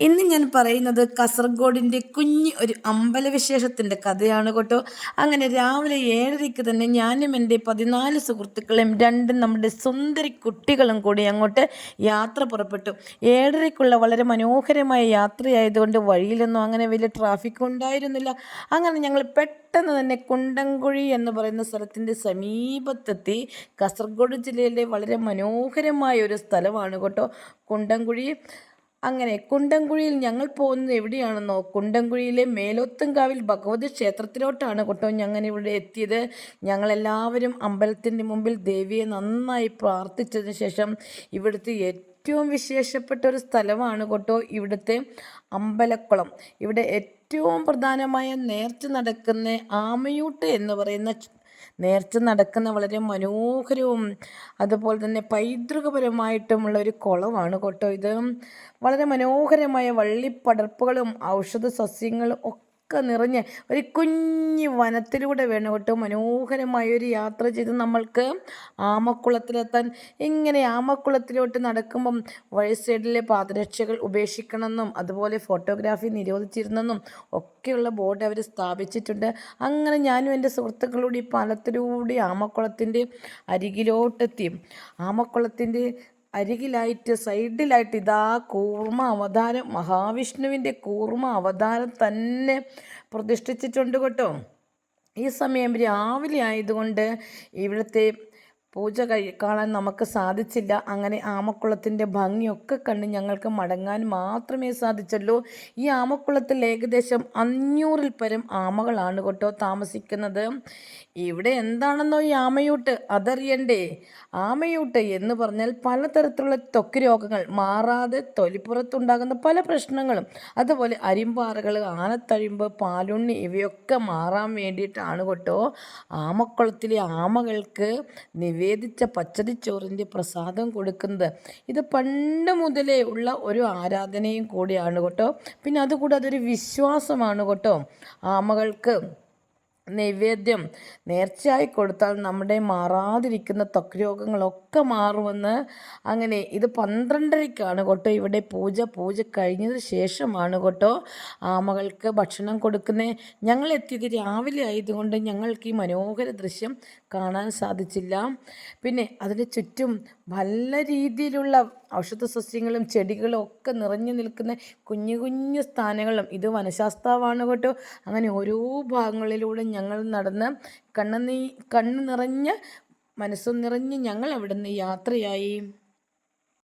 ഇന്ന് ഞാൻ പറയുന്നത് കാസർഗോഡിന്റെ കുഞ്ഞ് ഒരു അമ്പലവിശേഷത്തിന്റെ കഥയാണ് കേട്ടോ. അങ്ങനെ രാവിലെ ഏഴരയ്ക്ക് തന്നെ ഞാനും എന്റെ പതിനാല് സുഹൃത്തുക്കളും രണ്ടും നമ്മുടെ സുന്ദരി കുട്ടികളും കൂടി അങ്ങോട്ട് യാത്ര പുറപ്പെട്ടു. ഏഴരയ്ക്കുള്ള വളരെ മനോഹരമായ യാത്രയായതുകൊണ്ട് വഴിയിലൊന്നും അങ്ങനെ വലിയ ട്രാഫിക് ഉണ്ടായിരുന്നില്ല. അങ്ങനെ ഞങ്ങൾ പെട്ടെന്ന് തന്നെ കുണ്ടംകുഴി എന്ന് പറയുന്ന സ്ഥലത്തിന്റെ സമീപത്തെത്തി കാസർഗോഡ് ജില്ലയിലെ വളരെ മനോഹരമായ ഒരു സ്ഥലമാണ് കേട്ടോ. കുണ്ടംകുഴി. അങ്ങനെ കുണ്ടംകുഴിയിൽ ഞങ്ങൾ പോകുന്നത് എവിടെയാണെന്നോ കുണ്ടംകുഴിയിലെ മേലോത്തുംകാവിൽ ഭഗവതി ക്ഷേത്രത്തിലോട്ടാണ് കേട്ടോ ഞങ്ങൾ ഇവിടെ എത്തിയത്. ഞങ്ങളെല്ലാവരും അമ്പലത്തിന്റെ മുമ്പിൽ ദേവിയെ നന്നായി പ്രാർത്ഥിച്ചതിന് ശേഷം ഇവിടുത്തെ ഏറ്റവും വിശേഷപ്പെട്ട ഒരു സ്ഥലമാണ് കേട്ടോ ഇവിടുത്തെ അമ്പലക്കുളം. ഇവിടെ ഏറ്റവും പ്രധാനമായ നേർച്ച നടക്കുന്ന ആമയൂട്ട് എന്ന് പറയുന്ന നേർച്ച നടക്കുന്ന വളരെ മനോഹരവും അതുപോലെ തന്നെ പൈതൃകപരമായിട്ടുമുള്ള ഒരു കുളമാണ് കേട്ടോ ഇത്. വളരെ മനോഹരമായ വള്ളിപ്പടർപ്പുകളും ഔഷധ സസ്യങ്ങളും ഒക്കെ നിറഞ്ഞ് ഒരു കുഞ്ഞ് വനത്തിലൂടെ വേണം കേട്ടോ മനോഹരമായ ഒരു യാത്ര ചെയ്ത് നമ്മൾക്ക് ആമക്കുളത്തിലെത്താൻ. ഇങ്ങനെ ആമക്കുളത്തിലോട്ട് നടക്കുമ്പം വഴി സൈഡിലെ പാദരക്ഷകൾ ഉപേക്ഷിക്കണമെന്നും അതുപോലെ ഫോട്ടോഗ്രാഫി നിരോധിച്ചിരുന്നെന്നും ഒക്കെയുള്ള ബോർഡ് അവർ സ്ഥാപിച്ചിട്ടുണ്ട്. അങ്ങനെ ഞാനും എന്റെ സുഹൃത്തുക്കളോട് ഈ പാലത്തിലൂടെ ആമക്കുളത്തിന്റെ അരികിലോട്ടെത്തി. ആമക്കുളത്തിന്റെ അരികിലായിട്ട് സൈഡിലായിട്ട് ഇതാ കൂർമ്മ അവതാരം മഹാവിഷ്ണുവിന്റെ കൂർമ്മ അവതാരം തന്നെ പ്രതിഷ്ഠിച്ചിട്ടുണ്ട് കേട്ടോ. ഈ സമയം രാവിലെ ആയതുകൊണ്ട് ഇവിടുത്തെ പൂജ കഴി കാണാൻ നമുക്ക് സാധിച്ചില്ല. അങ്ങനെ ആമക്കുളത്തിന്റെ ഭംഗിയൊക്കെ കണ്ട് ഞങ്ങൾക്ക് മടങ്ങാൻ മാത്രമേ സാധിച്ചുള്ളൂ. ഈ ആമക്കുളത്തിൽ ഏകദേശം അഞ്ഞൂറിൽ പരം ആമകളാണ് കേട്ടോ താമസിക്കുന്നത്. ഇവിടെ എന്താണെന്നോ ഈ ആമയൂട്ട്? അതറിയണ്ടേ. ആമയൂട്ട് എന്ന് പറഞ്ഞാൽ പലതരത്തിലുള്ള തൊക്ക് രോഗങ്ങൾ മാറാതെ തൊലിപ്പുറത്തുണ്ടാകുന്ന പല പ്രശ്നങ്ങളും അതുപോലെ അരിമ്പാറകൾ ആനത്തഴിമ്പ് പാലുണ്ണി ഇവയൊക്കെ മാറാൻ വേണ്ടിയിട്ടാണ് കേട്ടോ ആമക്കുളത്തിലെ ആമകൾക്ക് നിവേ നിവേദിച്ച പച്ചരിച്ചോറിന്റെ പ്രസാദം കൊടുക്കുന്നത്. ഇത് പണ്ട് മുതലേ ഉള്ള ഒരു ആരാധനയും കൂടിയാണ് കേട്ടോ. പിന്നെ അതുകൂടാതെ ഒരു വിശ്വാസമാണ് കേട്ടോ. ആമകൾക്ക് നൈവേദ്യം നേർച്ചയായി കൊടുത്താൽ നമ്മുടെ മാറാതിരിക്കുന്ന ത്വക്ക് രോഗങ്ങളൊക്കെ മാറുമെന്ന് അങ്ങനെ ഇത് പന്ത്രണ്ടരയ്ക്കാണ് കേട്ടോ. ഇവിടെ പൂജ പൂജ കഴിഞ്ഞതിന് ശേഷമാണ് കേട്ടോ ആമകൾക്ക് ഭക്ഷണം കൊടുക്കുന്നത് ഞങ്ങൾ എത്തിയത് രാവിലെ ആയതുകൊണ്ട് ഞങ്ങൾക്ക് ഈ മനോഹര ദൃശ്യം കാണാൻ സാധിച്ചില്ല. പിന്നെ അതിന് ചുറ്റും നല്ല രീതിയിലുള്ള ഔഷധ സസ്യങ്ങളും ചെടികളും ഒക്കെ നിറഞ്ഞു നിൽക്കുന്ന കുഞ്ഞു കുഞ്ഞു സ്ഥാനങ്ങളും. ഇത് വനശാസ്താവാണ് കേട്ടോ. അങ്ങനെ ഓരോ ഭാഗങ്ങളിലൂടെ ഞങ്ങൾ നടന്ന് കണ്ണു നീ കണ്ണ് നിറഞ്ഞ് മനസ്സും നിറഞ്ഞ് ഞങ്ങൾ അവിടുന്ന് യാത്രയായി.